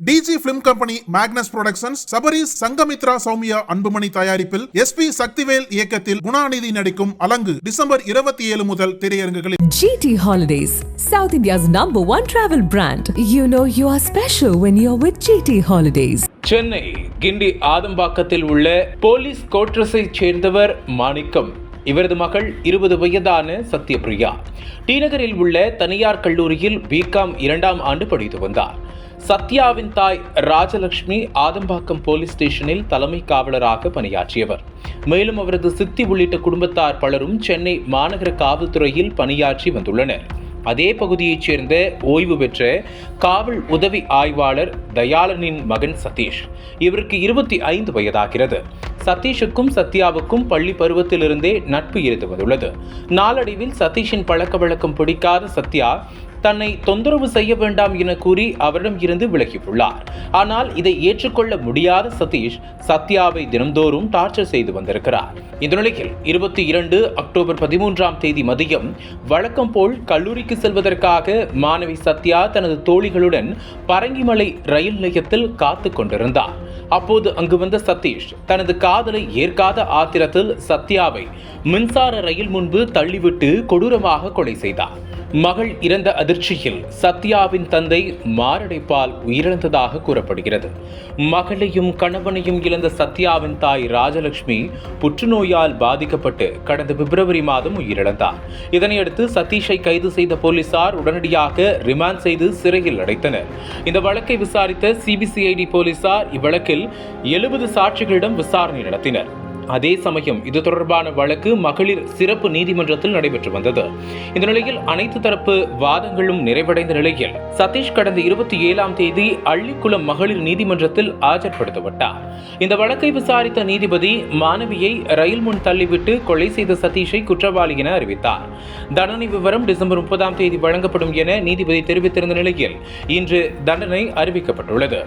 DG film company Magnus productions Sabarish Sangamitra Soumya Anbumani தயாரிப்பில் S P Sakthivel இயக்கத்தில் குணாநிதி நடிக்கும் அலங்கு December இருபத்தி ஏழு முதல் திரையரங்குகளில் GT Holidays, South India's number one travel brand. You know you are special when you're with GT Holidays. Chennai Guindy ஆதம்பாக்கத்தில் உள்ள police கோட்ரஸைச் சேர்ந்தவர் மாணிக்கம் இவரது மகள் இருபது வயதான சத்யபிரியா டி நகரில் உள்ள தனியார் கல்லூரியில் பிகாம் இரண்டாம் ஆண்டு படித்து வந்தார் சத்யாவின் தாய் ராஜலட்சுமி ஆதம்பாக்கம் போலீஸ் ஸ்டேஷனில் தலைமை காவலராக பணியாற்றியவர். மேலும் அவரது சித்தி உள்ளிட்ட குடும்பத்தார் பலரும் சென்னை மாநகர காவல்துறையில் பணியாற்றி வந்துள்ளனர். அதே பகுதியைச் சேர்ந்த ஓய்வு பெற்ற காவல் உதவி ஆய்வாளர் தயாளனின் மகன் சதீஷ். இவருக்கு இருபத்தி ஐந்து வயதாகிறது. சதீஷுக்கும் சத்யாவுக்கும் பள்ளி பருவத்திலிருந்தே நட்பு இருந்து வந்துள்ளது நாளடைவில் சதீஷின் பழக்க வழக்கம் பிடிக்காத சத்யா தன்னை தொந்தரவு செய்ய வேண்டாம் என கூறி அவரிடம் இருந்து விலகியுள்ளார். ஆனால் இதை ஏற்றுக்கொள்ள முடியாத சதீஷ் சத்யாவை தினந்தோறும் டார்ச்சர் செய்து வந்திருக்கிறார். இந்த நிலையில் இருபத்தி இரண்டு அக்டோபர் பதிமூன்றாம் தேதி மதியம் வழக்கம் போல் கல்லூரிக்கு செல்வதற்காக மாணவி சத்யா தனது தோழிகளுடன் பரங்கிமலை ரயில் நிலையத்தில் காத்து கொண்டிருந்தார். அப்போது அங்கு வந்த சதீஷ் தனது காதலை ஏற்காத ஆத்திரத்தில் சத்யாவை மின்சார ரயில் முன்பு தள்ளிவிட்டு கொடூரமாக கொலை செய்தார். மகள் இறந்த அதிர்ச்சியில் சத்யாவின் தந்தை மாரடைப்பால் உயிரிழந்ததாக கூறப்படுகிறது. மகளையும் கணவனையும் இழந்த சத்யாவின் தாய் ராஜலட்சுமி புற்றுநோயால் பாதிக்கப்பட்டு கடந்த பிப்ரவரி மாதம் உயிரிழந்தார். இதனையடுத்து சதீஷை கைது செய்த போலீசார் உடனடியாக ரிமாண்ட் செய்து சிறையில் அடைத்தனர். இந்த வழக்கை விசாரித்த சிபிசிஐடி போலீசார் இவ்வழக்கில் எழுபது சாட்சிகளிடம் விசாரணை நடத்தினர். அதே சமயம் இது தொடர்பான வழக்கு மகளிர் சிறப்பு நீதிமன்றத்தில் நடைபெற்று வந்தது. இந்த நிலையில் அனைத்து தரப்பு வாதங்களும் நிறைவடைந்த நிலையில் சதீஷ் கடந்த இருபத்தி ஏழாம் தேதி அள்ளிக்குளம் மகளிர் நீதிமன்றத்தில் ஆஜர்படுத்தப்பட்டார். இந்த வழக்கை விசாரித்த நீதிபதி மாணவியை ரயில் முன் தள்ளிவிட்டு கொலை செய்த சதீஷை குற்றவாளி என அறிவித்தார். தண்டனை விவரம் டிசம்பர் முப்பதாம் தேதி வழங்கப்படும் என நீதிபதி தெரிவித்திருந்த நிலையில் இன்று தண்டனை அறிவிக்கப்பட்டுள்ளது.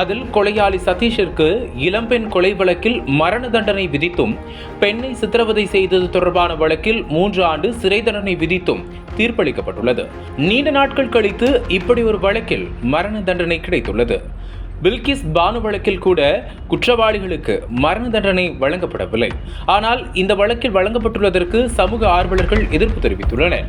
அதில் கொலையாளி சதீஷிற்கு இளம்பெண் கொலை வழக்கில் மரண தண்டனை விதித்தும் பெண்ணை சித்திரவதை செய்தது தொடர்பான வழக்கில் மூன்று ஆண்டு சிறை தண்டனை விதித்தும் தீர்ப்பளிக்கப்பட்டுள்ளது. நீண்ட நாட்கள் கழித்து இப்படி ஒரு வழக்கில் மரண தண்டனை கிடைத்துள்ளது. பில்கிஸ் பானு வழக்கில் கூட குற்றவாளிகளுக்கு மரண தண்டனை வழங்கப்படவில்லை. ஆனால் இந்த வழக்கில் வழங்கப்பட்டுள்ளதற்கு சமூக ஆர்வலர்கள் எதிர்ப்பு தெரிவித்துள்ளனர்.